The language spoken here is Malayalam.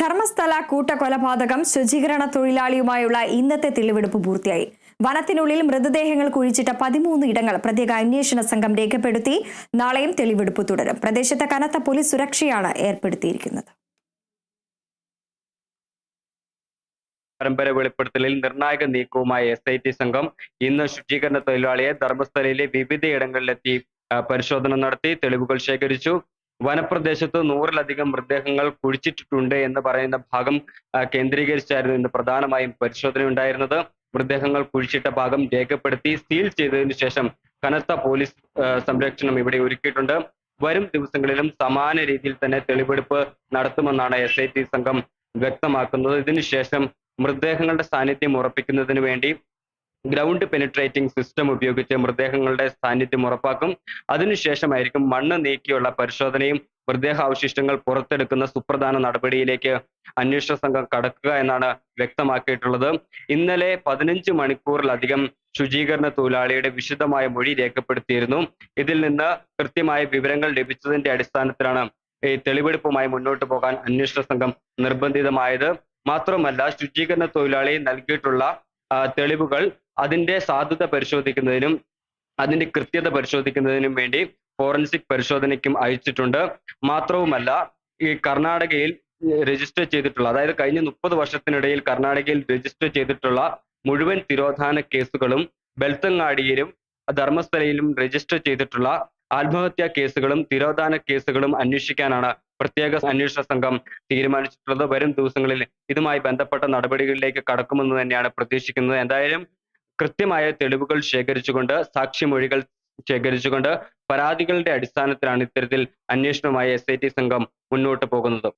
ധർമ്മസ്ഥല കൂട്ടക്കൊലപാതകം ശുചീകരണ തൊഴിലാളിയുമായുള്ള ഇന്നത്തെ തെളിവെടുപ്പ് പൂർത്തിയായി. വനത്തിനുള്ളിൽ മൃതദേഹങ്ങൾ കുഴിച്ചിട്ട പതിമൂന്ന് ഇടങ്ങൾ പ്രത്യേക അന്വേഷണ സംഘം രേഖപ്പെടുത്തി. നാളെയും തെളിവെടുപ്പ് തുടരും. പ്രദേശത്ത് കനത്ത പോലീസ് സുരക്ഷയാണ് ഏർപ്പെടുത്തിയിരിക്കുന്നത്. പരമ്പര വെളിപ്പെടുത്തലിൽ നിർണായക നീക്കവുമായി എസ് ഐ ടി സംഘം ഇന്ന് ശുചീകരണ തൊഴിലാളിയെ ധർമ്മസ്ഥലയിലെ വിവിധയിടങ്ങളിലെത്തി പരിശോധന നടത്തി തെളിവുകൾ ശേഖരിച്ചു. വനപ്രദേശത്ത് നൂറിലധികം മൃതദേഹങ്ങൾ കുഴിച്ചിട്ടിട്ടുണ്ട് എന്ന് പറയുന്ന ഭാഗം കേന്ദ്രീകരിച്ചായിരുന്നു ഇന്ന് പ്രധാനമായും പരിശോധന ഉണ്ടായിരുന്നത് മൃതദേഹങ്ങൾ കുഴിച്ചിട്ട ഭാഗം രേഖപ്പെടുത്തി സീൽ ചെയ്തതിനു ശേഷം കനത്ത പോലീസ് സംരക്ഷണം ഇവിടെ ഒരുക്കിയിട്ടുണ്ട്. വരും ദിവസങ്ങളിലും സമാന രീതിയിൽ തന്നെ തെളിവെടുപ്പ് നടത്തുമെന്നാണ് എസ് ഐ ടി സംഘം വ്യക്തമാക്കുന്നത്. ഇതിനുശേഷം മൃതദേഹങ്ങളുടെ സാന്നിധ്യം ഉറപ്പിക്കുന്നതിന് വേണ്ടി ഗ്രൗണ്ട് പെനിട്രേറ്റിംഗ് സിസ്റ്റം ഉപയോഗിച്ച് മൃതദേഹങ്ങളുടെ സാന്നിധ്യം ഉറപ്പാക്കും. അതിനുശേഷമായിരിക്കും മണ്ണ് നീക്കിയുള്ള പരിശോധനയും മൃതദേഹാവശിഷ്ടങ്ങൾ പുറത്തെടുക്കുന്ന സുപ്രധാന നടപടിയിലേക്ക് അന്വേഷണ സംഘം കടക്കുക എന്നാണ് വ്യക്തമാക്കിയിട്ടുള്ളത്. ഇന്നലെ പതിനഞ്ച് മണിക്കൂറിലധികം ശുചീകരണ തൊഴിലാളിയുടെ വിശദമായ മൊഴി രേഖപ്പെടുത്തിയിരുന്നു. ഇതിൽ നിന്ന് കൃത്യമായ വിവരങ്ങൾ ലഭിച്ചതിന്റെ അടിസ്ഥാനത്തിലാണ് ഈ തെളിവെടുപ്പുമായി മുന്നോട്ട് പോകാൻ അന്വേഷണ സംഘം നിർബന്ധിതമായത്. മാത്രമല്ല ശുചീകരണ തൊഴിലാളി നൽകിയിട്ടുള്ള തെളിവുകൾ അതിന്റെ സാധുത പരിശോധിക്കുന്നതിനും അതിന്റെ കൃത്യത പരിശോധിക്കുന്നതിനും വേണ്ടി ഫോറൻസിക് പരിശോധനയ്ക്കും അയച്ചിട്ടുണ്ട്. മാത്രവുമല്ല ഈ കർണാടകയിൽ രജിസ്റ്റർ ചെയ്തിട്ടുള്ള അതായത് കഴിഞ്ഞ മുപ്പത് വർഷത്തിനിടയിൽ കർണാടകയിൽ രജിസ്റ്റർ ചെയ്തിട്ടുള്ള മുഴുവൻ തിരോധാന കേസുകളും ബെൽത്തങ്ങാടിയിലും ധർമ്മസ്ഥലയിലും രജിസ്റ്റർ ചെയ്തിട്ടുള്ള ആത്മഹത്യാ കേസുകളും തിരോധാന കേസുകളും അന്വേഷിക്കാനാണ് പ്രത്യേക അന്വേഷണ സംഘം തീരുമാനിച്ചിട്ടുള്ളത് വരും ദിവസങ്ങളിൽ ഇതുമായി ബന്ധപ്പെട്ട നടപടികളിലേക്ക് കടക്കുമെന്ന് തന്നെയാണ് പ്രതീക്ഷിക്കുന്നത്. എന്തായാലും കൃത്യമായ തെളിവുകൾ ശേഖരിച്ചുകൊണ്ട് സാക്ഷിമൊഴികൾ ശേഖരിച്ചുകൊണ്ട് പരാതികളുടെ അടിസ്ഥാനത്തിലാണ് ഇത്തരത്തിൽ അന്വേഷണവുമായി ടി സംഘം മുന്നോട്ട് പോകുന്നത്.